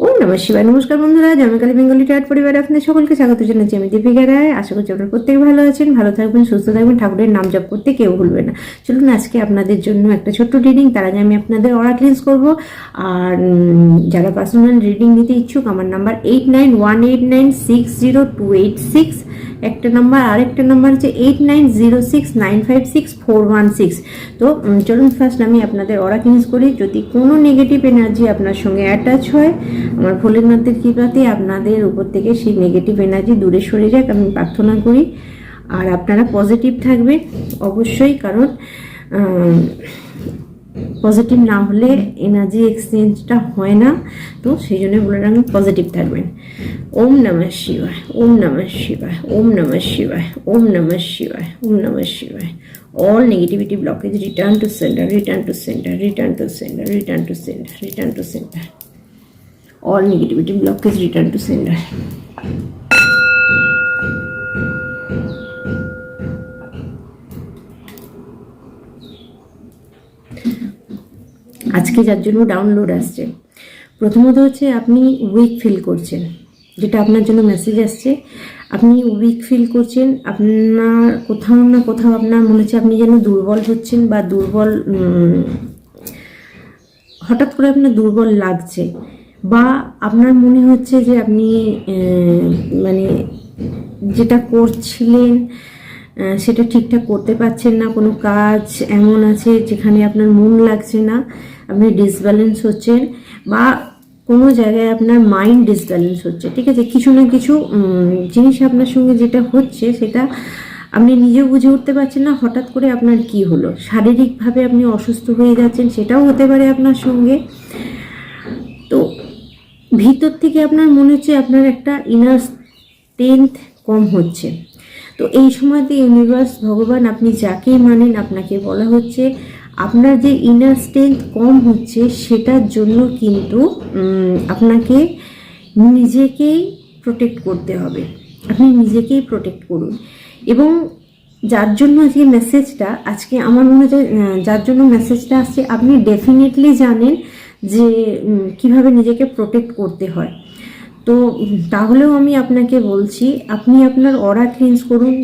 ওম নমঃ শিবায়, নমস্কার বন্ধুরা জন্মকালী বেঙ্গলি টায়ার পরিবারে আপনাদের সকলকে স্বাগত জানাচ্ছি আমি দীপিকা রায়। আশা করছি আপনারা প্রত্যেকে ভালো আছেন, ভালো থাকবেন, সুস্থ থাকবেন, ঠাকুরের নাম জপ করতে কেউ ভুলবে না। চলুন আজকে আপনাদের জন্য একটা ছোট্ট রিডিং তার আগে আমি আপনাদের অরা ক্লিন্স করব। আর যারা পার্সোনাল রিডিং নিতে ইচ্ছুক, আমার number eight nine one eight nine six zero two eight six একটা নাম্বার আরেকটা নাম্বার হচ্ছে eight nine zero six nine five six four one six তো চলুন ফার্স্ট আমি আপনাদের অরা ক্লিন্স করি। যদি কোনো নেগেটিভ এনার্জি আপনার সঙ্গে অ্যাটাচ হয় আমার ভোলেনাথের কৃপাতে আপনাদের উপর থেকে সেই নেগেটিভ এনার্জি দূরে সরে যাক, আমি প্রার্থনা করি। আর আপনারা পজিটিভ থাকবেন, অবশ্যই, কারণ পজিটিভ না হলে এনার্জি এক্সচেঞ্জটা হয় না। তো সেই জন্য বলে রাখবেন পজিটিভ থাকবেন। ওম নমঃ শিবায়, ওম নমঃ শিবায়, ওম নমঃ শিবায়, ওম নমঃ শিবায়, ওম নমঃ শিবায়। All negativity blockage return to sender, return to sender, return to sender, return to sender, return to sender all negativity blockage return to sender. আজকে যার জন্য ডাউনলোড আসছে। প্রথমত হচ্ছে আপনি উইক ফিল করছেন, যেটা আপনার জন্য মেসেজ আসছে। আপনি উইক ফিল করছেন, আপনার কোথাও না কোথাও আপনার মনে হচ্ছে আপনি যেন দুর্বল হচ্ছেন বা দুর্বল হঠাৎ করে আপনার দুর্বল লাগছে। বা আপনার মনে হচ্ছে যে আপনি মানে যেটা করছিলেন সেটা ঠিকঠাক করতে পারছেন না, কোনো কাজ এমন আছে যেখানে আপনার মন লাগছে না, আপনি ডিসব্যালেন্স হচ্ছেন বা কোনো জায়গায় আপনার মাইন্ড ডিসব্যালেন্স হচ্ছে, ঠিক আছে? কিছু না কিছু জিনিস আপনার সঙ্গে যেটা হচ্ছে সেটা আপনি নিজেও বুঝে উঠতে পারছেন না, হঠাৎ করে আপনার কি হলো? শারীরিকভাবে আপনি অসুস্থ হয়ে যাচ্ছেন, সেটাও হতে পারে আপনার সঙ্গে। ভিতর থেকে আপনার মনে হচ্ছে আপনার একটা ইনার স্ট্রেংথ কম হচ্ছে। তো এই সময়তে ইউনিভার্স ভগবান আপনি যাকেই মানেন আপনাকে বলা হচ্ছে, আপনার যে ইনার স্ট্রেংথ কম হচ্ছে সেটার জন্য কিন্তু আপনাকে নিজেকেই প্রোটেক্ট করতে হবে। আপনি নিজেকেই প্রোটেক্ট করুন। এবং যার জন্য আজকে মেসেজটা আজকে আমার মনে হয় যার জন্য মেসেজটা আসছে, আপনি ডেফিনেটলি জানেন যে কীভাবে নিজেকে প্রোটেক্ট করতে হয়। তো, তাহলেও আমি আপনাকে বলছি, আপনি আপনার অরা ক্লিনস করুন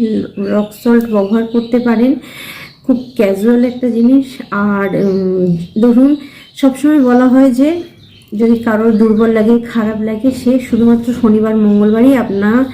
রক সল্ট ব্যবহার করতে পারেন। খুব ক্যাজুয়াল একটা জিনিস। আর ধরুন, সবসময় বলা হয় যে, যদি কারোর দুর্বল লাগে, খারাপ লাগে, সে শুধুমাত্র শনিবার, মঙ্গলবারই আপনার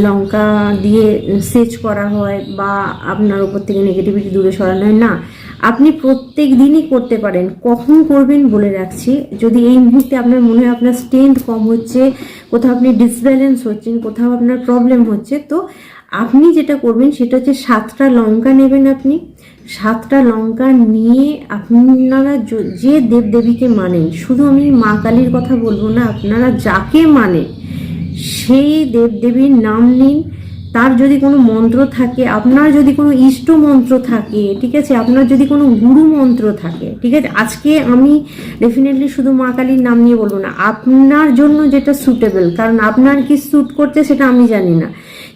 লঙ্কা দিয়ে সেচ করা হয় বা আপনার উপর থেকে নেগেটিভিটি দূরে সরানো হয়। না আপনি প্রত্যেক দিনই করতে পারেন। কখন করবেন বলে রাখছি। যদি এই মুহূর্তে আপনার মনে হয় আপনার স্ট্রেংথ কম হচ্ছে, কোথাও আপনি ডিসব্যালেন্স হচ্ছেন, কোথাও আপনার প্রবলেম হচ্ছে, তো আপনি যেটা করবেন সেটা হচ্ছে সাতটা লঙ্কা নেবেন আপনি। সাতটা লঙ্কা নিয়ে আপনারা য- দেবদেবীকে মানেন, শুধু আমি মা কালীর কথা বলব না, আপনারা যাকে মানেন, সেই দেবদেবীর নাম নিন। তার যদি কোনো মন্ত্র থাকে, আপনার যদি কোনো ইষ্ট মন্ত্র থাকে, ঠিক আছে? আপনার যদি কোনো গুরু মন্ত্র থাকে, ঠিক আছে? আজকে আমি ডেফিনেটলি শুধু মা কালীর নাম নিয়ে বলব না, আপনার জন্য যেটা সুটেবল কারণ আপনার কি স্যুট করছে সেটা আমি জানি না।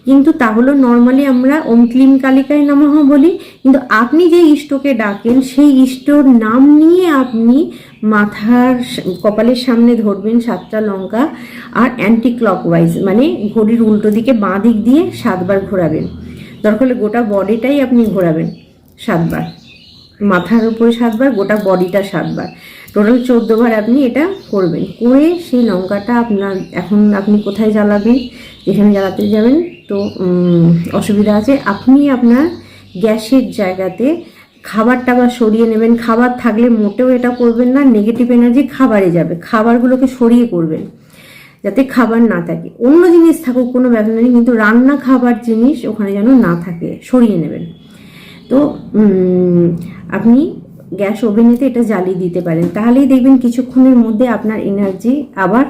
কিন্তু তাহলে নর্মালি আমরা ওম ক্লিম কালিকায় নমঃ বলি। কিন্তু আপনি যে ইষ্টকে ডাকেন, সেই ইষ্টর নাম নিয়ে আপনি মাথার কপালের সামনে ধরবেন সাতটা লঙ্কা আর অ্যান্টি ক্লকওয়াইজ মানে ঘড়ির উল্টো দিকে বাঁ দিক দিয়ে সাতবার ঘোরাবেন। দরকার হলে গোটা বডিটাই আপনি ঘোরাবেন সাতবার। মাথার উপরে সাতবার, গোটা বডিটা সাতবার। টোটাল চোদ্দোবার আপনি এটা করবেন। করে সেই লঙ্কাটা আপনার এখন আপনি কোথায় জ্বালাবেন? যেখানে জ্বালাতে যাবেন তো অসুবিধা আছে। আপনি আপনার গ্যাসের জায়গাতে খাবার টাবার সরিয়ে নেবেন। খাবার থাকলে মোটেও এটা করবেন না নেগেটিভ এনার্জি খাবারে যাবে। খাবারগুলোকে সরিয়ে করবেন, যাতে খাবার না থাকে। অন্য জিনিস থাকুক, কোনো ব্যাপার নেই, কিন্তু রান্না খাবার জিনিস ওখানে যেন না থাকে, সরিয়ে নেবেন। তো আপনি গ্যাস ওভেনেতে এটা জ্বালিয়ে দিতে পারেন। তাহলেই দেখবেন কিছুক্ষণের মধ্যে আপনার এনার্জি আবার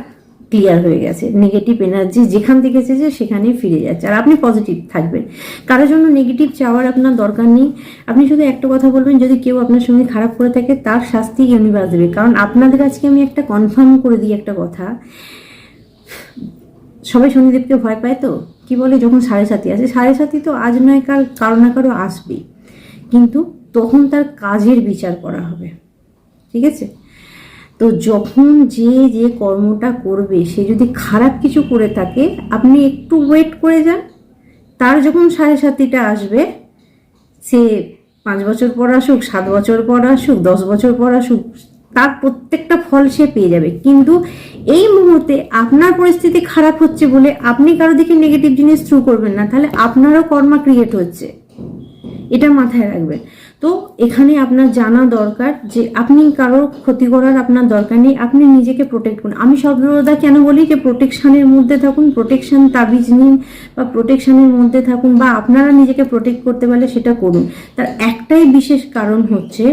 ক্লিয়ার হয়ে গেছে। নেগেটিভ এনার্জি যেখান থেকে এসেছে সেখানেই ফিরে যাচ্ছে। আর আপনি পজিটিভ থাকবেন। কারোর জন্য নেগেটিভ চাওয়ার আপনার দরকার নেই। আপনি শুধু একটা কথা বলবেন, যদি কেউ আপনার সঙ্গে খারাপ করে থাকে, তার শাস্তি ইউনিভার্স দেবে। কারণ আপনাদের আজকে আমি একটা কনফার্ম করে দিই একটা কথা। সবাই শনিদেবকে ভয় পায় তো? কি বলে? যখন সাড়ে সাথী আসে। সাড়ে সাথী তো আজ নয়, কাল কারও না কারও আসবেই। কিন্তু তখন তার কাজের বিচার করা হবে। ঠিক আছে? তো যখন যে যে কর্মটা করবে, সে যদি খারাপ কিছু করে থাকে, আপনি একটু ওয়েট করে যান। তার যখন সাড়ে সাতিটা আসবে, সে পাঁচ বছর পর আসুক, সাত বছর পর আসুক, দশ বছর পর আসুক, তার প্রত্যেকটা ফল সে পেয়ে যাবে। কিন্তু এই মুহূর্তে আপনার পরিস্থিতি খারাপ হচ্ছে বলে আপনি কারও দিকে নেগেটিভ জিনিস থ্রু করবেন না, তাহলে আপনারও কর্মা ক্রিয়েট হচ্ছে। এটা মাথায় রাখবেন। তো এখানে আপনার জানা দরকার যে আপনি কারও ক্ষতি করার আপনার দরকার নেই, আপনি নিজেকে প্রোটেক্ট করুন। আমি সর্বদা কেন বলি যে প্রোটেকশানের মধ্যে থাকুন প্রোটেকশন তাবিজ নিন বা প্রোটেকশানের মধ্যে থাকুন বা আপনারা নিজেকে প্রোটেক্ট করতে পারলে সেটা করুন। তার একটাই বিশেষ কারণ হচ্ছে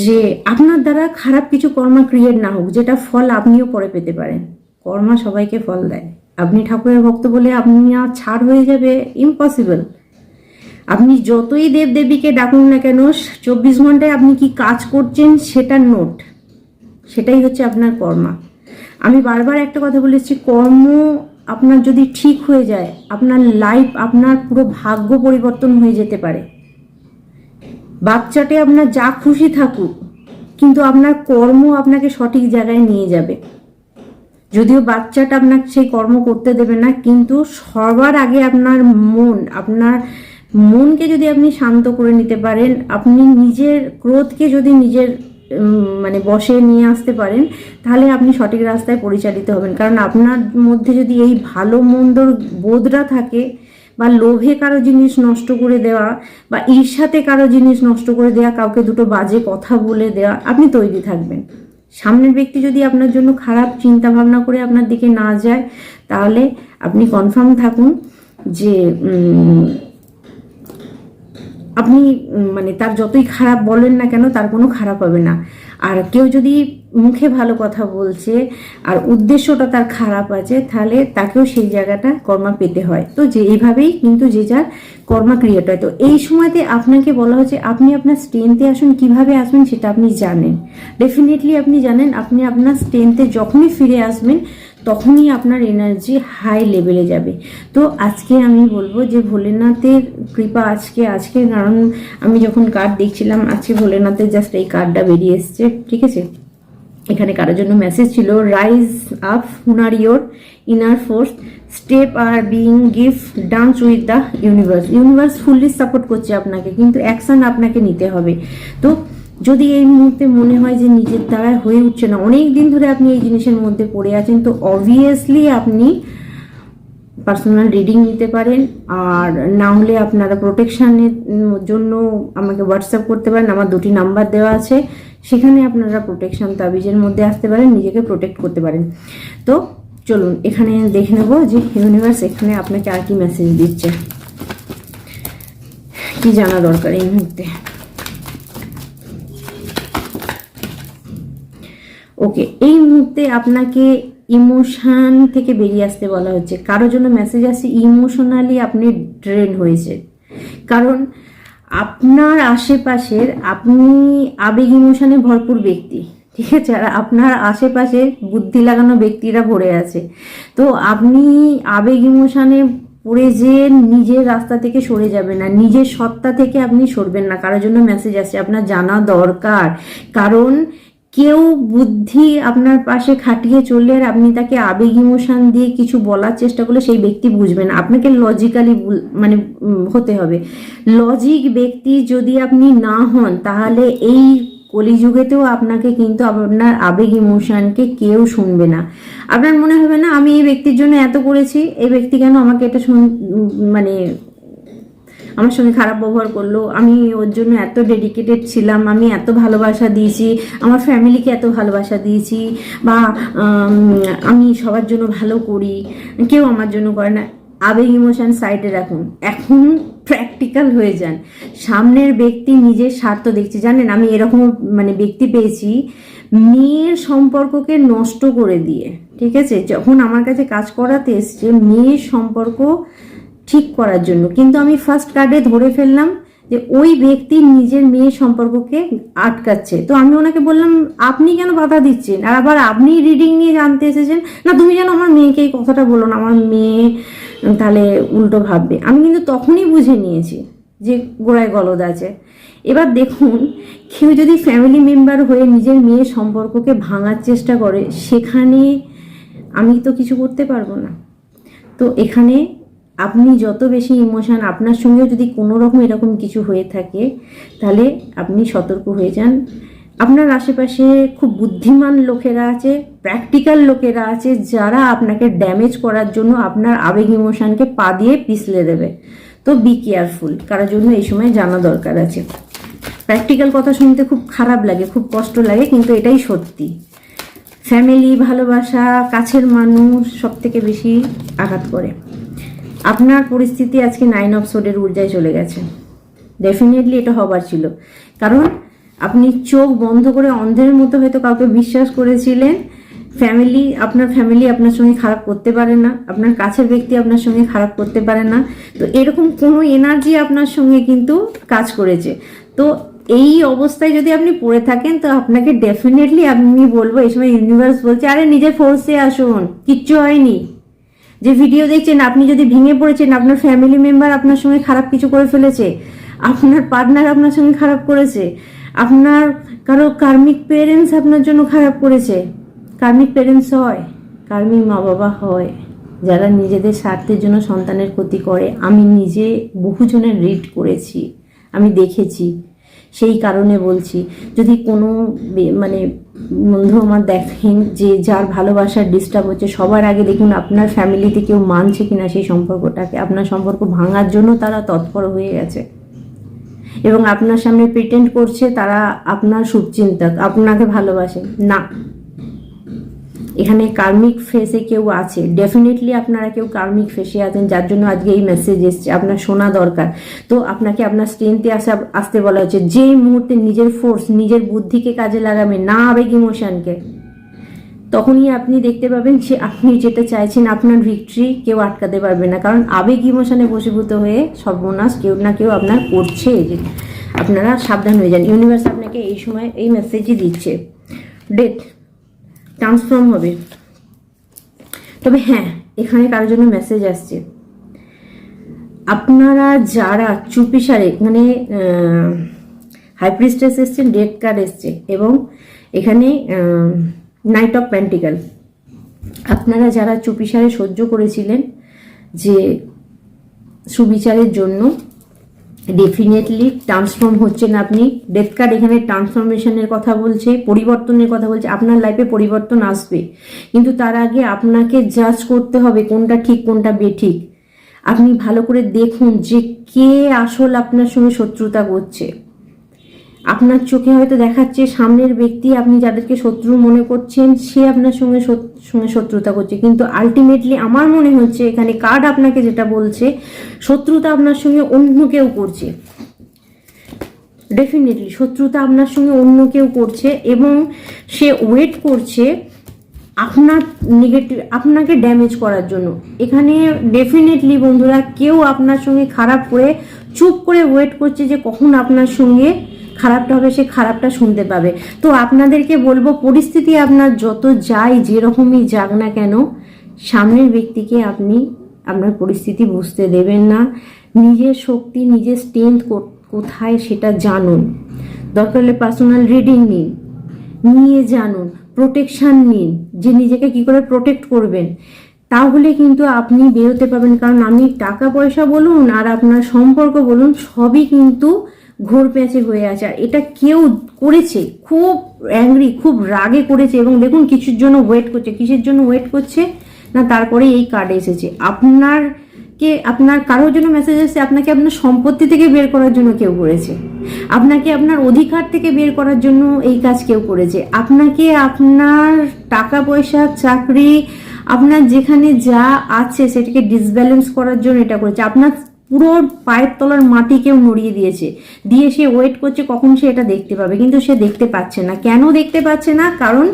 যে আপনার দ্বারা খারাপ কিছু কর্মা ক্রিয়েট না হোক, যেটা ফল আপনিও পরে পেতে পারেন। কর্মা সবাইকে ফল দেয়। আপনি ঠাকুরের ভক্ত বলে আপনি ছাড় হয়ে যাবে ইম্পসিবল আপনি যতই দেবদেবীকে ডাকুন না কেন, চব্বিশ ঘন্টায় আপনি কি কাজ করছেন সেটার নোট। সেটাই হচ্ছে আপনার কর্মা। আমি বারবার একটা কথা বলেছি কর্ম আপনার যদি ঠিক হয়ে যায়, আপনার লাইফ আপনার পুরো ভাগ্য পরিবর্তন হয়ে যেতে পারে। বাচ্চাটে আপনার যা খুশি থাকুক, কিন্তু আপনার কর্ম আপনাকে সঠিক জায়গায় নিয়ে যাবে। যদিও বাচ্চাটা আপনাকে সেই কর্ম করতে দেবে না, কিন্তু সবার আগে আপনার মন, আপনার মনকে যদি আপনি শান্ত করে নিতে পারেন, আপনি নিজের ক্রোধকে যদি নিজের মানে বসে নিয়ে আসতে পারেন, তাহলে আপনি সঠিক রাস্তায় পরিচালিত হবেন। কারণ আপনার মধ্যে যদি এই ভালো মন্দর বোধটা থাকে বা লোভে কারও জিনিস নষ্ট করে দেওয়া বা ঈর্ষাতে কারও জিনিস নষ্ট করে দেওয়া, কাউকে দুটো বাজে কথা বলে দেওয়া, আপনি তৈরি থাকবেন। সামনের ব্যক্তি যদি আপনার জন্য খারাপ চিন্তা ভাবনা করে আপনার দিকে না যায়, তাহলে আপনি কনফার্ম থাকুন যে আপনি মানে তার যতই খারাপ বলেন না কেন, তার কোনো খারাপ হবে না। আর কেউ যদি মুখে ভালো কথা বলছে আর উদ্দেশ্যটা তার খারাপ আছে, তাহলে তাকেও সেই জায়গাটা কর্মা পেতে হয়। তো যে এইভাবেই কিন্তু যে যার কর্মা ক্রিয়েট হয় তো এই সময়তে আপনাকে বলা হচ্ছে, আপনি আপনার স্ট্রেন্থে আসুন, কীভাবে আসবেন সেটা আপনি জানেন। ডেফিনেটলি আপনি জানেন, আপনি আপনার স্ট্রেন্থে যখনই ফিরে আসবেন তখনই আপনার এনার্জি হাই লেভেলে যাবে। তো আজকে আমি বলব যে ভোলেনাথের কৃপা আজকে আজকে কারণ আমি যখন কার্ড দেখছিলাম, আজকে ভোলেনাথের জাস্ট এই কার্ডটা বেরিয়ে এসছে, ঠিক আছে? এখানে কারোর জন্য মেসেজ ছিল rise up honour your inner force step are being gift dance with the universe universe fully support করছে আপনাকে, কিন্তু অ্যাকশন আপনাকে নিতে হবে। তো যদি এই মুহূর্তে মনে হয় যে নিজের দ্বারা হয়ে উঠছে না অনেক দিন ধরে আপনি এই জিনিসের মধ্যে পড়ে আছেন, তো অবভিয়াসলি আপনি পার্সোনাল রিডিং নিতে পারেন, আর না হলে আপনারা প্রোটেকশানের জন্য আমাকে হোয়াটসঅ্যাপ করতে পারেন, আমার দুটি নাম্বার দেওয়া আছে, সেখানে আপনারা প্রোটেকশন তাবিজের মধ্যে আসতে পারেন, নিজেকে প্রোটেক্ট করতে পারেন। তো চলুন, এখানে দেখে নেব যে ইউনিভার্স এখানে আপনাকে আর কি মেসেজ দিচ্ছে। কি জানা দরকার এই মুহূর্তে? ওকে এই মুহূর্তে আপনাকে ইমোশন থেকে বেরিয়ে আসতে বলা হচ্ছে। কারোর জন্য মেসেজ আসে ইমোশনালি আপনি ড্রেন হয়েছে কারণ আপনার আশেপাশের, আপনি আবেগ ইমোশনে ভরপুর ব্যক্তি, ঠিক আছে? আর আপনার আশেপাশে বুদ্ধি লাগানো ব্যক্তিরা ভরে আছে। তো আপনি আবেগ ইমোশনে পড়ে যে নিজের রাস্তা থেকে সরে যাবেন না, নিজের সত্তা থেকে আপনি সরবেন না, কারোর জন্য মেসেজ আসছে আপনার জানা দরকার। কারণ কেউ বুদ্ধি আপনার পাশে খাটিয়ে চললে আর আপনি তাকে আবেগ ইমোশন দিয়ে কিছু বলার চেষ্টা করলে সেই ব্যক্তি বুঝবে না। আপনাকে লজিক্যালি মানে হতে হবে। লজিক ব্যক্তি যদি আপনি না হন, তাহলে এই কলিযুগেতেও আপনাকে কিন্তু আপনার আবেগ ইমোশনকে কেউ শুনবে না। আপনার মনে হবে, না, আমি এই ব্যক্তির জন্য এত করেছি, এই ব্যক্তি কেন আমাকে এটা শুন মানে আমার সঙ্গে খারাপ ব্যবহার করল। আমি ওর জন্য এত ডেডিকেটেড ছিলাম, আমি এত ভালোবাসা দিয়েছি, আমার ফ্যামিলিকে এত ভালোবাসা দিয়েছি, বা আমি সবার জন্য ভালো করি, কেউ আমার জন্য করে না। আবেগ ইমোশন সাইডে রাখুন। এখন প্র্যাকটিক্যাল হয়ে যান। সামনের ব্যক্তি নিজের স্বার্থ দেখছে। জানেন, আমি এরকম মানে ব্যক্তি পেয়েছি, মেয়ের সম্পর্ককে নষ্ট করে দিয়ে। ঠিক আছে? যখন আমার কাছে কাজ করাতে এসছে, মেয়ের সম্পর্ক ঠিক করার জন্য। কিন্তু আমি ফার্স্ট কার্ডে ধরে ফেললাম যে ওই ব্যক্তি নিজের মেয়ের সম্পর্ককে আটকাচ্ছে। তো আমি ওনাকে বললাম, আপনি কেন বাধা দিচ্ছেন? আর আবার আপনি রিডিং নিয়ে জানতে এসেছেন, না, তুমি যেন আমার মেয়েকে এই কথাটা বলো না, আমার মেয়ে তাহলে উল্টো ভাববে। আমি কিন্তু তখনই বুঝে নিয়েছি যে গোড়ায় গলদ আছে। এবার দেখুন, কেউ যদি ফ্যামিলি মেম্বার হয়ে নিজের মেয়ের সম্পর্ককে ভাঙার চেষ্টা করে, সেখানে আমি তো কিছু করতে পারব না। তো এখানে আপনি যত বেশি ইমোশান, আপনার সঙ্গেও যদি কোনো রকম এরকম কিছু হয়ে থাকে, তাহলে আপনি সতর্ক হয়ে যান। আপনার আশেপাশে খুব বুদ্ধিমান লোকেরা আছে প্র্যাকটিক্যাল লোকেরা আছে, যারা আপনাকে ড্যামেজ করার জন্য আপনার আবেগ ইমোশানকে পা দিয়ে পিছলে দেবে। তো বি কেয়ারফুল কারোর জন্য এই সময় জানা দরকার আছে। প্র্যাকটিক্যাল কথা শুনতে খুব খারাপ লাগে, খুব কষ্ট লাগে, কিন্তু এটাই সত্যি। ফ্যামিলি ভালোবাসা, কাছের মানুষ সব থেকে বেশি আঘাত করে। আপনার পরিস্থিতি আজকে নাইন অফ সোডের ঊর্জায় চলে গেছে। ডেফিনেটলি এটা হবার ছিল। কারণ আপনি চোখ বন্ধ করে অন্ধের মতো হয়তো কাউকে বিশ্বাস করেছিলেন ফ্যামিলি আপনার ফ্যামিলি আপনার সঙ্গে খারাপ করতে পারে না, আপনার কাছের ব্যক্তি আপনার সঙ্গে খারাপ করতে পারে না। তো এরকম কোনো এনার্জি আপনার সঙ্গে কিন্তু কাজ করেছে। তো এই অবস্থায় যদি আপনি পড়ে থাকেন, তো আপনাকে ডেফিনেটলি আমি বলব, এই সময় ইউনিভার্স বলছে, আরে নিজের ফোর্সে আসুন, কিচ্ছু হয়নি। যে ভিডিও দেখছেন, আপনি যদি ভেঙে পড়েছেন, আপনার ফ্যামিলি মেম্বার আপনার সঙ্গে খারাপ কিছু করে ফেলেছে, আপনার পার্টনার আপনার সঙ্গে খারাপ করেছে, আপনার কারও কার্মিক পেরেন্টস আপনার জন্য খারাপ করেছে কার্মিক পেরেন্টস হয় কার্মিক মা বাবা হয়, যারা নিজেদের স্বার্থের জন্য সন্তানের ক্ষতি করে, আমি নিজে বহুজনের রিড করেছি, আমি দেখেছি। সেই কারণে বলছি, যদি কোনো মানে বন্ধু আমার দেখেন যে যার ভালোবাসার ডিস্টার্ব হচ্ছে, সবার আগে দেখুন আপনার ফ্যামিলিতে কেউ মানছে কিনা সেই সম্পর্কটাকে। আপনার সম্পর্ক ভাঙার জন্য তারা তৎপর হয়ে গেছে। এবং আপনার সামনে প্রিটেন্ড করছে তারা আপনার শুভচিন্তক, আপনাকে ভালোবাসে। না। এখানে কার্মিক ফেসে কেউ আছে। ডেফিনেটলি আপনারা কেউ কার্মিক ফেসে আছেন, যার জন্য আজকে এই মেসেজ এসছে। আপনার শোনা দরকার। তো আপনাকে আপনার স্ট্রেংথে আসা, আসতে বলা হচ্ছে যেই মুহূর্তে নিজের ফোর্স নিজের বুদ্ধিকে কাজে লাগাবেন, না আবেগ ইমোশনকে তখনই আপনি দেখতে পাবেন যে আপনি যেটা চাইছেন, আপনার ভিক্টরি কেউ আটকাতে পারবে না। কারণ আবেগ ইমোশনে বসীভূত হয়ে সর্বনাশ কেউ না কেউ আপনার করছে। যে আপনারা সাবধান হয়ে যান। ইউনিভার্স আপনাকে এই সময় এই মেসেজই দিচ্ছে। ডেট ট্রান্সফর্ম হবে। তবে হ্যাঁ এখানে কারোর জন্য মেসেজ আসছে। আপনারা যারা চুপিসারে মানে হাইপ্রিস্টেস এসছেন ডেট কার্ড এসছে এবং এখানে নাইট অফ প্যান্টিক্যাল আপনারা যারা চুপিসারে সহ্য করেছিলেন যে সুবিচারের জন্য ডেফিনেটলি ট্রান্সফর্ম হচ্ছেন আপনি। ডেথ কার্ড এখানে ট্রান্সফরমেশনের কথা বলছে, পরিবর্তনের কথা বলছে, আপনার লাইফে পরিবর্তন আসবে। কিন্তু তার আগে আপনাকে জাজ করতে হবে কোনটা ঠিক, কোনটা বেঠিক। আপনি ভালো করে দেখুন যে কে আসল আপনার সঙ্গে শত্রুতা করছে। আপনার চোখে হয়তো দেখাচ্ছে সামনের ব্যক্তি আপনি যাদেরকে শত্রু মনে করছেন, সে আপনার সঙ্গে সঙ্গে শত্রুতা করছে। কিন্তু আলটিমেটলি আমার মনে হচ্ছে এখানে কার্ড আপনাকে যেটা বলছে, শত্রুতা আপনার সঙ্গে অন্য কেউ করছে। ডেফিনেটলি শত্রুতা আপনার সঙ্গে অন্য কেউ করছে এবং সে ওয়েট করছে আপনার নেগেটিভ আপনাকে ড্যামেজ করার জন্য। এখানে ডেফিনেটলি বন্ধুরা কেউ আপনার সঙ্গে খারাপ করে চুপ করে ওয়েট করছে যে কখন আপনার সঙ্গে খারাপটা হবে, সে খারাপটা শুনতে পাবে। তো আপনাদেরকে বলব, পরিস্থিতি আপনার যত যাই যেরকমই যাক না কেন, সামনের ব্যক্তিকে আপনি আপনার পরিস্থিতি বুঝতে দেবেন না। নিজের শক্তি, নিজের স্ট্রেংথ কোথায় সেটা জানুন। দরকার হলে পার্সোনাল রিডিং নিন, নিয়ে জানুন প্রোটেকশান নিন, যে নিজেকে কি করে প্রোটেক্ট করবেন। তাহলে কিন্তু আপনি বেরোতে পারবেন, কারণ আমি টাকা পয়সা বলুন আর আপনার সম্পর্ক বলুন, সবই কিন্তু ঘোর প্যাঁচে হয়ে আছে। আর এটা কেউ করেছে, খুব অ্যাংরি খুব রাগে করেছে এবং দেখুন কিছুর জন্য ওয়েট করছে, কিসের জন্য ওয়েট করছে, না তারপরে এই কার্ড এসেছে। আপনার কে আপনার কারোর জন্য মেসেজ এসেছে, আপনাকে আপনার সম্পত্তি থেকে বের করার জন্য কেউ করেছে। আপনাকে আপনার অধিকার থেকে বের করার জন্য এই কাজ কেউ করেছে। আপনাকে আপনার টাকা পয়সা, চাকরি, আপনার যেখানে যা আছে সেটাকে ডিসব্যালেন্স করার জন্য এটা করেছে। আপনার পুরো পায়ের তলার মাটি কেউ নড়িয়ে দিয়েছে। দিয়ে সে ওয়েট করছে কখন সে এটা দেখতে পাবে। কিন্তু সে দেখতে পাচ্ছে না। কেন দেখতে পাচ্ছে না? কারণ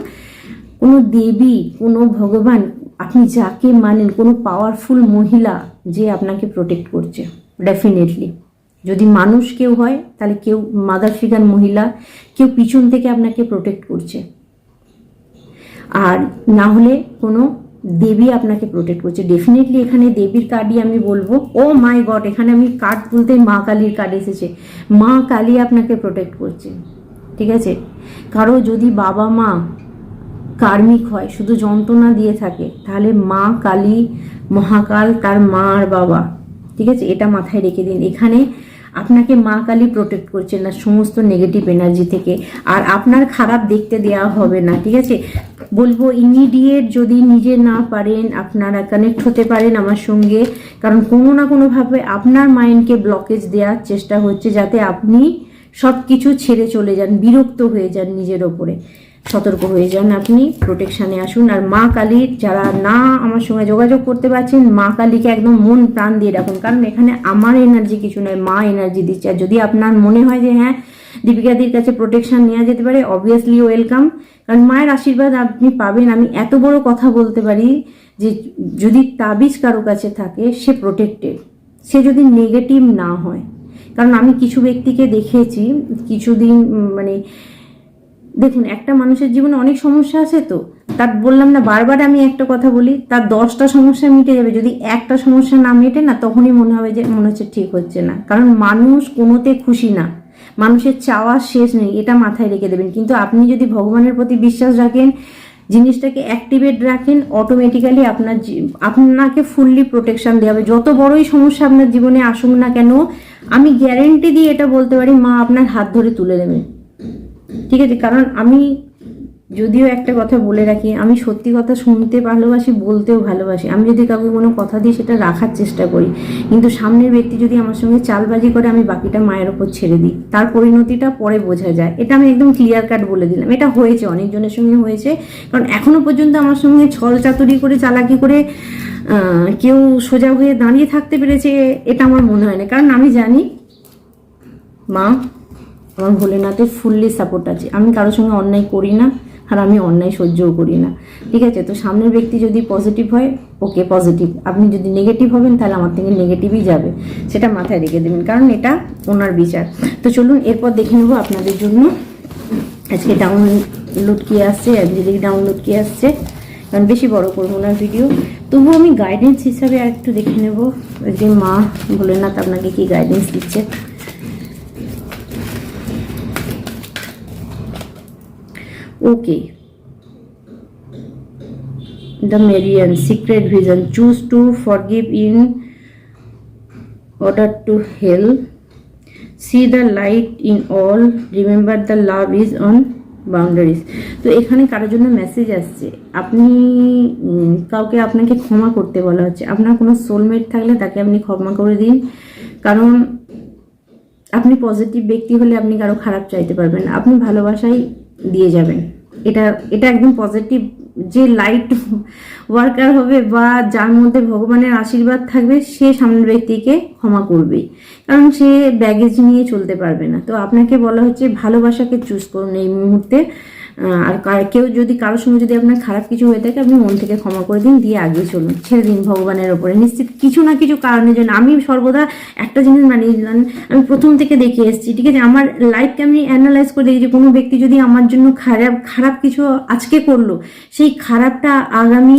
কোনো দেবী, কোনো ভগবান, আপনি যাকে মানেন, কোনো পাওয়ারফুল মহিলা যে আপনাকে প্রোটেক্ট করছে ডেফিনেটলি যদি মানুষ কেউ হয়, তাহলে কেউ মাদার ফিগার মহিলা, কেউ পিছন থেকে আপনাকে প্রোটেক্ট করছে। আর না হলে কোনো দেবী আপনাকে প্রোটেক্ট করছে। ডেফিনেটলি এখানে দেবীর কার্ডই আমি বলব। ও মাই গড এখানে আমি কার্ড বলতে মা কালীর কার্ড এসেছে। মা কালী আপনাকে প্রোটেক্ট করছে। ঠিক আছে? কারও যদি বাবা মা কার্মিক হয়, শুধু যন্ত্রণা দিয়ে থাকে, তাহলে মা কালী মহাকাল তার মা আর বাবা। ঠিক আছে? এটা মাথায় রেখে দিন। এখানে আপনাকে মা কালী প্রোটেক্ট করছেন না, সমস্ত নেগেটিভ এনার্জি থেকে। আর আপনার খারাপ দেখতে দেওয়া হবে না, ঠিক আছে? বলব ইমিডিয়েট যদি নিজে না পারেন, আপনারা কানেক্ট হতে পারেন আমার সঙ্গে। কারণ কোনো না কোনোভাবে আপনার মাইন্ডকে ব্লকেজ দেওয়ার চেষ্টা হচ্ছে যাতে আপনি সব কিছু ছেড়ে চলে যান, বিরক্ত হয়ে যান নিজের ওপরে। সতর্ক হয়ে যান আপনি প্রোটেকশানে আসুন। আর মা কালীর যারা না আমার সঙ্গে যোগাযোগ করতে পারছেন, মা কালীকে একদম মন প্রাণ দিয়ে রাখুন। কারণ এখানে আমার এনার্জি কিছু নয়, মা এনার্জি দিচ্ছে। আর যদি আপনার মনে হয় যে হ্যাঁ দীপিকাদির কাছে প্রোটেকশান নেওয়া যেতে পারে অবভিয়াসলি ওয়েলকাম কারণ মায়ের আশীর্বাদ আপনি পাবেন। আমি এত বড় কথা বলতে পারি যে, যদি তাবিজ কারও কাছে থাকে, সে প্রোটেক্টেড সে যদি নেগেটিভ না হয়। কারণ আমি কিছু ব্যক্তিকে দেখেছি, কিছুদিন মানে দেখুন, একটা মানুষের জীবনে অনেক সমস্যা আছে তো। তার বললাম না, বারবার আমি একটা কথা বলি, তার দশটা সমস্যা মিটে যাবে। যদি একটা সমস্যা না মেটে না, তখনই মনে হবে যে মনে হচ্ছে ঠিক হচ্ছে না। কারণ মানুষ কোনোতে খুশি না। মানুষের চাওয়া শেষ নেই, এটা মাথায় রেখে দেবেন। কিন্তু আপনি যদি ভগবানের প্রতি বিশ্বাস রাখেন, জিনিসটাকে অ্যাক্টিভেট রাখেন অটোমেটিক্যালি আপনার আপনাকে ফুললি প্রোটেকশন দেওয়া হবে। যত বড়ই সমস্যা আপনার জীবনে আসুক না কেন, আমি গ্যারেন্টি দিয়ে এটা বলতে পারি, মা আপনার হাত ধরে তুলে দেবে ঠিক আছে, কারণ আমি যদিও একটা কথা বলে রাখি, আমি সত্যি কথা শুনতে ভালোবাসি, বলতেও ভালোবাসি। আমি যদি কাউকে কোনো কথা দিই, সেটা রাখার চেষ্টা করি। কিন্তু সামনের ব্যক্তি যদি আমার সঙ্গে চালবাজি করে, আমি বাকিটা মায়ের ওপর ছেড়ে দিই। তার পরিণতিটা পরে বোঝা যায়। এটা আমি একদম ক্লিয়ার কাট বলে দিলাম। এটা হয়েছে, অনেকজনের সঙ্গে হয়েছে। কারণ এখনও পর্যন্ত আমার সঙ্গে ছল চাতুরি করে, চালাকি করে কেউ সোজা হয়ে দাঁড়িয়ে থাকতে পেরেছে, এটা আমার মনে হয় না। কারণ আমি জানি, মা আমার ভোলেনাথের ফুললি সাপোর্ট আছে। আমি কারোর সঙ্গে অন্যায় করি না, আর আমি অন্যায় সহ্যও করি না। ঠিক আছে? তো সামনের ব্যক্তি যদি পজিটিভ হয়, ওকে পজিটিভ আপনি যদি নেগেটিভ হবেন, তাহলে আমার থেকে নেগেটিভই যাবে। সেটা মাথায় রেখে দেবেন, কারণ এটা ওনার বিচার। তো চলুন, এরপর দেখে নেব আপনাদের জন্য। আজকে ডাউনলোড কি আসছে? অ্যাঞ্জেলিক ডাউনলোড কি আসছে? কারণ বেশি বড় করব না ভিডিও তবুও আমি গাইডেন্স হিসাবে আর একটু দেখে নেব। যে মা ভোলেনাথ আপনাকে কি গাইডেন্স দিচ্ছে? Okay. The Marian secret vision. Choose to forgive in order to help. See the light in all. Remember the love is on boundaries তো এখানে কারোর জন্য মেসেজ আসছে আপনি কাউকে আপনাকে ক্ষমা করতে বলা হচ্ছে আপনার কোনো সোলমেট থাকলে তাকে আপনি ক্ষমা করে দিন কারণ আপনি পজিটিভ ব্যক্তি হলে আপনি কারও খারাপ চাইতে পারবেন। আপনি ভালোবাসাই দিয়ে যাবেন এটা এটা একদম পজিটিভ যে লাইট ওয়ার্কার হবে বা যার মধ্যে ভগবানের আশীর্বাদ থাকবে, সে সামনের ব্যক্তিকে ক্ষমা করবে। কারণ সে ব্যাগেজ নিয়ে চলতে পারবে না। তো আপনাকে বলা হচ্ছে ভালোবাসাকে চুজ করুন এই মুহূর্তে। আর কেউ যদি কারোর সঙ্গে যদি আপনার খারাপ কিছু হয়ে থাকে, আপনি মন থেকে ক্ষমা করে দিন, দিয়ে আগে চলুন। ছেড়ে দিন ভগবানের ওপরে। নিশ্চিত কিছু না কিছু কারণের জন্য আমি সর্বদা একটা জিনিস মানিয়ে নিলাম। আমি প্রথম থেকে দেখে এসেছি, ঠিক আছে? আমার লাইফকে আমি অ্যানালাইজ করে দেখি যে কোনো ব্যক্তি যদি আমার জন্য খারাপ খারাপ কিছু আজকে করল, সেই খারাপটা আগামী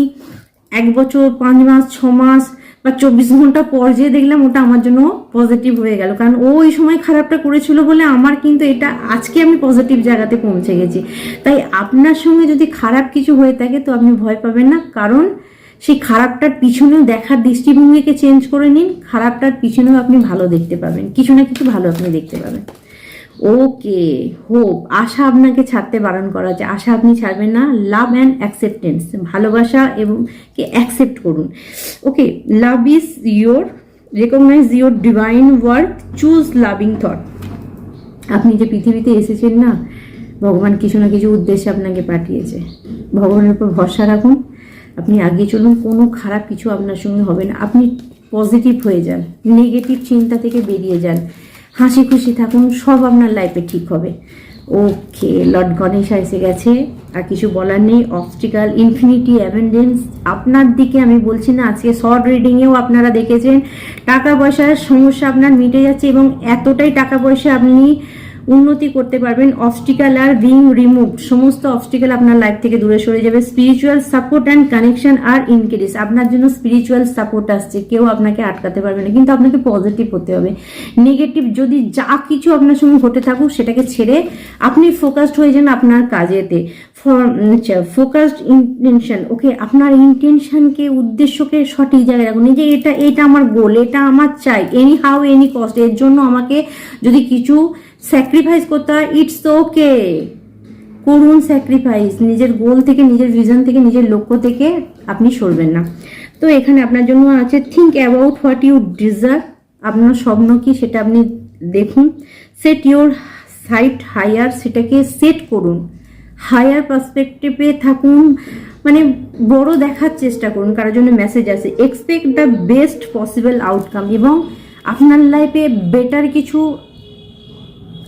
এক বছর, পাঁচ মাস, ছ মাস বা চব্বিশ ঘণ্টা পর যে দেখলাম ওটা আমার জন্য পজিটিভ হয়ে গেল। কারণ ও ওই সময় খারাপটা করেছিল বলে আমার কিন্তু এটা আজকে আমি পজিটিভ জায়গাতে পৌঁছে গেছি। তাই আপনার সঙ্গে যদি খারাপ কিছু হয়ে থাকে তো আপনি ভয় পাবেন না। কারণ সেই খারাপটার পিছনেও দেখার দৃষ্টিভঙ্গিকে চেঞ্জ করে নিন। খারাপটার পিছনেও আপনি ভালো দেখতে পাবেন। কিছু না কিছু ভালো আপনি দেখতে পাবেন। ওকে হোপ আশা আপনাকে ছাড়তে বারণ করা হচ্ছে আশা আপনি ছাড়বেন না। লাভ অ্যান্ড অ্যাকসেপ্টেন্স ভালোবাসা এবং কে অ্যাকসেপ্ট করুন। Okay love is your recognise your divine work choose loving thought আপনি যে পৃথিবীতে এসেছেন না, ভগবান কিছু না কিছু উদ্দেশ্যে আপনাকে পাঠিয়েছে। ভগবানের উপর ভরসা রাখুন। আপনি আগে চলুন। কোনো খারাপ কিছু আপনার সঙ্গে হবে না। আপনি পজিটিভ হয়ে যান। নেগেটিভ চিন্তা থেকে বেরিয়ে যান। হাসি খুশি থাকুন, সব আপনার লাইফে ঠিক হবে। ওকে, লর্ড গণেশ এসে গেছে। আর কিছু বলার নেই অবস্টিকাল ইনফিনিটি অ্যাভেন্ডেন্স আপনার দিকে আমি বলছি না, আজকে শর্ট রিডিংয়েও আপনারা দেখেছেন। টাকা পয়সার সমস্যা আপনার মিটে যাচ্ছে এবং এতটাই টাকা পয়সা আপনি উন্নতি করতে পারবেন অবস্টিক্যাল আর বিং রিমুভ সমস্ত অবস্টিক্যাল আপনার লাইফ থেকে দূরে সরে যাবে। স্পিরিচুয়াল সাপোর্ট অ্যান্ড কানেকশন আর ইনক্রিজ আপনার জন্য স্পিরিচুয়াল সাপোর্ট আসছে, কেউ আপনাকে আটকাতে পারবে না, কিন্তু আপনাকে পজিটিভ হতে হবে। নেগেটিভ যদি যা কিছু আপনার সঙ্গে ঘটে থাকুক, সেটাকে ছেড়ে আপনি ফোকাসড হয়ে যান আপনার কাজেতে। ফোকাসড ইন্টেনশন ওকে আপনার ইন্টেনশনকে উদ্দেশ্যকে সঠিক জায়গায় রাখুন। যে এটা এটা আমার গোল এটা আমার চাই এনি হাউ এনি কস্ট এর জন্য আমাকে যদি কিছু স্যাক্রিফাইস করতে হয় ইটস ওকে করুন স্যাক্রিফাইস নিজের গোল থেকে, নিজের ভিজন থেকে, নিজের লক্ষ্য থেকে আপনি সরবেন না। তো এখানে আপনার জন্য আছে think about what you deserve আপনার স্বপ্ন কি সেটা আপনি দেখুন। সেট ইউর সাইট হায়ার সেটাকে সেট করুন। হায়ার পার্সপেক্টিভে থাকুন মানে বড় দেখার চেষ্টা করুন, কারোর জন্য মেসেজ আছে। Expect the best possible outcome এবং আপনার লাইফে বেটার কিছু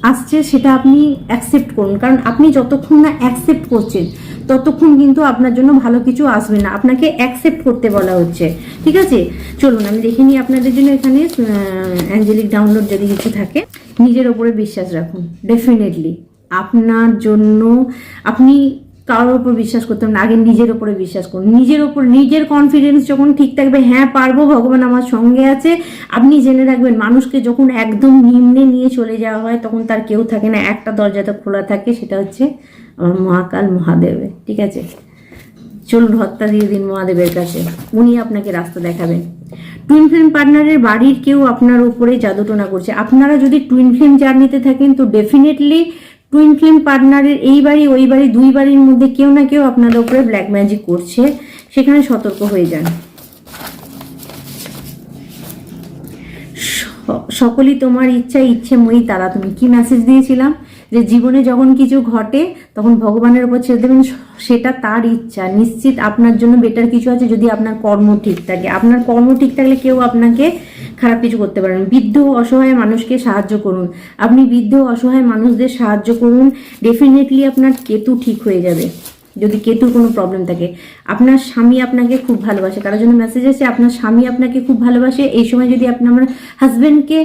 আসছে সেটা আপনি অ্যাকসেপ্ট করুন। কারণ আপনি যতক্ষণ না অ্যাকসেপ্ট করছেন, ততক্ষণ কিন্তু আপনার জন্য ভালো কিছু আসবে না। আপনাকে অ্যাকসেপ্ট করতে বলা হচ্ছে। ঠিক আছে? চলুন, আমি দেখে নিই আপনাদের জন্য এখানে অ্যাঞ্জেলিক ডাউনলোড যদি কিছু থাকে। নিজের ওপরে বিশ্বাস রাখুন। ডেফিনেটলি আপনার জন্য আপনি কারোর ওপর বিশ্বাস করতে হবে না, আগে নিজের ওপরে বিশ্বাস করুন। নিজের ওপর নিজের কনফিডেন্স যখন ঠিক থাকবে হ্যাঁ পারব, ভগবান আমার সঙ্গে আছে। আপনি জেনে রাখবেন, মানুষকে যখন একদম নিম্নে নিয়ে চলে যাওয়া হয়, তখন তার কেউ থাকে না, একটা দরজাটা খোলা থাকে, সেটা হচ্ছে আমার মহাকাল মহাদেবে ঠিক আছে? চলুন, হত্যা দিয়ে দিন মহাদেবের কাছে। উনি আপনাকে রাস্তা দেখাবেন। টুইন ফ্লেম পার্টনারের বাড়ির কেউ আপনার উপরে জাদুটোনা করছে। আপনারা যদি টুইন ফ্লেম জার্নিতে থাকেন, তো ডেফিনেটলি টুইন ফ্লেম পার্টনারের এই বাড়ি, ওই বাড়ি, দুই বাড়ির মধ্যে কেউ না কেউ আপনাদের উপরে ব্ল্যাক ম্যাজিক করছে। সেখানে সতর্ক হয়ে যান। সকলই তোমার ইচ্ছা ইচ্ছে মই তারা তুমি কি মেসেজ দিয়েছিলাম? যে জীবনে যখন কিছু ঘটে, তখন ভগবানের উপর ছেড়ে দেবেন। সেটা তার ইচ্ছা। নিশ্চিত আপনার জন্য বেটার কিছু আছে যদি আপনার কর্ম ঠিক থাকে। আপনার কর্ম ঠিক থাকলে কেউ আপনাকে খারাপ কিছু করতে পারেন বৃদ্ধ অসহায় মানুষকে সাহায্য করুন। আপনি বৃদ্ধ অসহায় মানুষদের সাহায্য করুন। ডেফিনেটলি আপনার কেতু ঠিক হয়ে যাবে। যদি কেতুর কোনো প্রবলেম থাকে। আপনার স্বামী আপনাকে খুব ভালোবাসে, কারোর জন্য মেসেজ আছে আপনার স্বামী আপনাকে খুব ভালোবাসে, এই সময় যদি আপনি আমার হাজব্যান্ডকে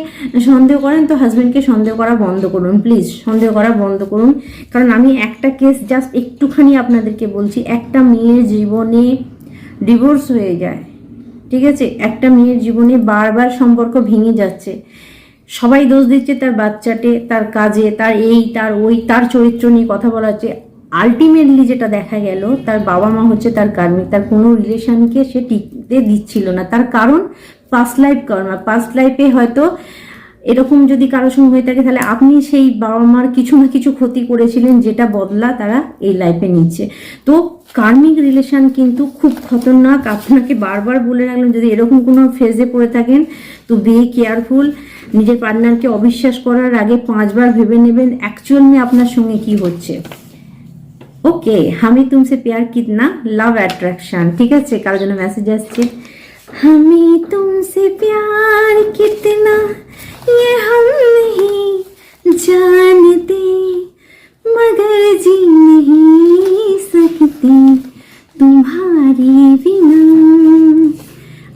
সন্দেহ করেন, তো হাজব্যান্ডকে সন্দেহ করা বন্ধ করুন প্লিজ সন্দেহ করা বন্ধ করুন। কারণ আমি একটা কেস জাস্ট একটুখানি আপনাদেরকে বলছি, একটা মেয়ের জীবনে ডিভোর্স হয়ে যায়, ঠিক আছে? একটা মেয়ের জীবনে বারবার সম্পর্ক ভেঙে যাচ্ছে। সবাই দোষ দিচ্ছে তার বাচ্চাটে, তার কাজে, তার এই, তার ওই, তার চরিত্র নিয়ে কথা বলা হচ্ছে। আলটিমেটলি যেটা দেখা গেল, তার বাবা মা হচ্ছে তার কার্মিক তার কোনো রিলেশনকে সে টিকতে দিচ্ছিল না। তার কারণ পাস্ট লাইফ কর্মা। পাস্ট লাইফে হয়তো এরকম যদি কারোর সঙ্গে হয়ে থাকে, তাহলে আপনি সেই বাবা মার কিছু না কিছু ক্ষতি করেছিলেন যেটা বদলা তারা এই লাইফে নিচ্ছে। তো কার্মিক রিলেশন কিন্তু খুব খতরনাক। আপনাকে বারবার বলে রাখলাম, যদি এরকম কোনো ফেজে পড়ে থাকেন, তো বি কেয়ারফুল নিজের পার্টনারকে অবিশ্বাস করার আগে পাঁচবার ভেবে নেবেন অ্যাকচুয়াল মে আপনার সঙ্গে কি হচ্ছে। ওকে আমি তুমসে প্যার কিতনা লাভ অ্যাট্রাকশন ঠিক আছে কারোর জন্য মেসেজ আসছে আমি তুমসে প্যার কিতনা ये हम नहीं जानते मगर जी नहीं सकती तुम्हारी बिना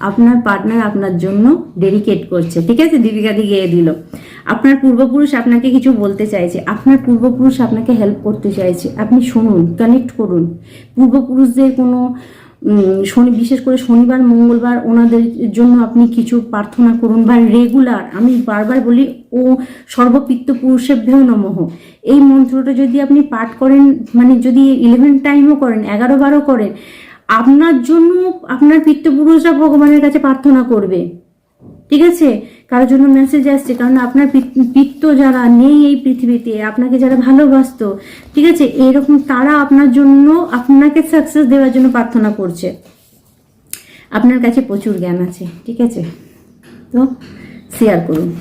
আপনার পার্টনার আপনার জন্য ডেডিকেট করছে ঠিক আছে দীপিকাদি গিয়ে দিল আপনার পূর্বপুরুষ আপনাকে কিছু বলতে চাইছে, আপনার পূর্বপুরুষ আপনাকে হেল্প করতে চাইছে, আপনি শুনুন কানেক্ট করুন। পূর্বপুরুষদের কোনো শনি, বিশেষ করে শনিবার, মঙ্গলবার, ওনাদের জন্য আপনি কিছু প্রার্থনা করুন বা রেগুলার আমি বারবার বলি, ও সর্বপিত্ত পুরুষেভ্যেও নমঃ এই মন্ত্রটা যদি আপনি পাঠ করেন মানে যদি ইলেভেন টাইমও করেন, এগারো বারো করেন, আপনার জন্য আপনার পিতৃপুরুষরা ভগবানের কাছে প্রার্থনা করবে। ঠিক আছে? কারোর জন্য মেসেজ আসছে, কারণ আপনার পিত- পিত্ত যারা নেই এই পৃথিবীতে, আপনাকে যারা ভালোবাসতো, ঠিক আছে? এরকম তারা আপনার জন্য, আপনাকে সাকসেস দেওয়ার জন্য প্রার্থনা করছে। আপনার কাছে প্রচুর জ্ঞান আছে, ঠিক আছে? তো শেয়ার করুন।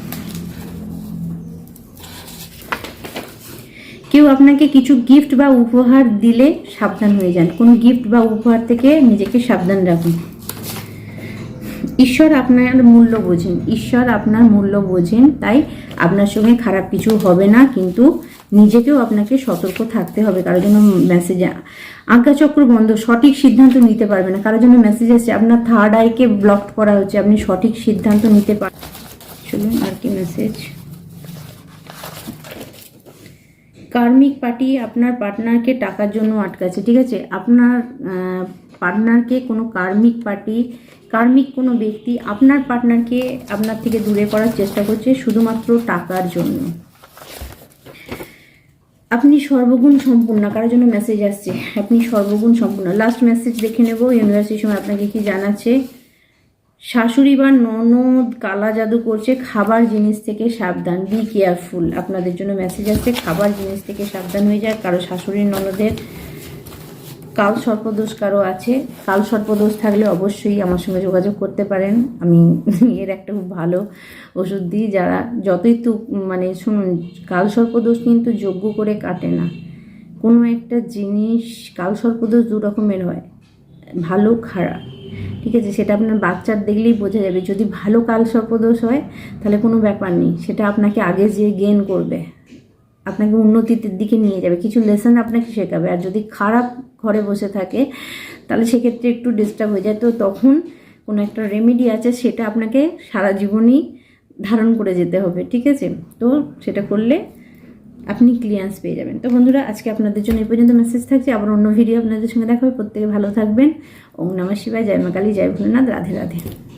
কেউ আপনাকে কিছু গিফট বা উপহার দিলে সাবধান হয়ে যান। কোনো গিফট বা উপহার থেকে নিজেকে সাবধান রাখুন। ঈশ্বর আপনার মূল্য বোঝেন। ঈশ্বর আপনার মূল্য বোঝেন, তাই আপনার সঙ্গে খারাপ কিছু হবে না, কিন্তু নিজেকেও আপনাকে সতর্ক থাকতে হবে। কারোর জন্য মেসেজ আজ্ঞাচক্র বন্ধ, সঠিক সিদ্ধান্ত নিতে পারবে না। কারোর জন্য মেসেজ আসছে, আপনার থার্ড আইকে ব্লক করা হচ্ছে, আপনি সঠিক সিদ্ধান্ত নিতে পার চলুন আর কি মেসেজ কার্মিক পার্টি আপনার পার্টনারকে টাকার জন্য আটকাচ্ছে, ঠিক আছে? আপনার পার্টনারকে কোনো কার্মিক পার্টি কার্মিক কোনো ব্যক্তি আপনার পার্টনারকে আপনার থেকে দূরে করার চেষ্টা করছে শুধুমাত্র টাকার জন্য। আপনি সর্বগুণ সম্পূর্ণ, কারোর জন্য মেসেজ আসছে? আপনি সর্বগুণ সম্পূর্ণ। লাস্ট মেসেজ দেখে নেব ইউনিভার্সিটির সময় আপনাকে কি জানাচ্ছে? শাশুড়ি বা ননদ কালা জাদু করছে, খাবার জিনিস থেকে সাবধান। বি কেয়ারফুল আপনাদের জন্য মেসেজ আসছে, খাবার জিনিস থেকে সাবধান হয়ে যায়। কারও শাশুড়ি ননদের কাল সর্পদোষ কারও আছে, কাল সর্পদোষ থাকলে অবশ্যই আমার সঙ্গে যোগাযোগ করতে পারেন। আমি এর একটা খুব ভালো ওষুধ দিই, যারা যতই তু মানে শুনুন, কাল সর্পদোষ কিন্তু যোগ্য করে কাটে না। কোনো একটা জিনিস কাল সর্পদোষ দু রকমের হয়, ভালো, খারাপ, ঠিক আছে? সেটা আপনার বাচ্চার দেখলেই বোঝা যাবে। যদি ভালো কাল সর্পদোষ হয়, তাহলে কোনো ব্যাপার নেই। সেটা আপনাকে আগে যেয়ে গেন করবে। আপনাকে উন্নতির দিকে নিয়ে যাবে। কিছু লেসন আপনাকে শেখাবে। আর যদি খারাপ ঘরে বসে থাকে, তাহলে সেক্ষেত্রে একটু ডিস্টার্ব হয়ে যায়। তো তখন কোনো একটা রেমেডি আছে, সেটা আপনাকে সারা জীবনই ধারণ করে যেতে হবে। ঠিক আছে? তো সেটা করলে আপনি ক্লিয়ারেন্স পেয়ে যাবেন। তো বন্ধুরা, আজকে আপনাদের জন্য এই পর্যন্ত মেসেজ থাকছে। আবার অন্য ভিডিও আপনাদের সঙ্গে দেখা হবে। প্রত্যেকে ভালো থাকবেন। ওম নমঃ শিবায়। জয় মা কালী। জয় ভোলেনাথ। রাধে রাধে।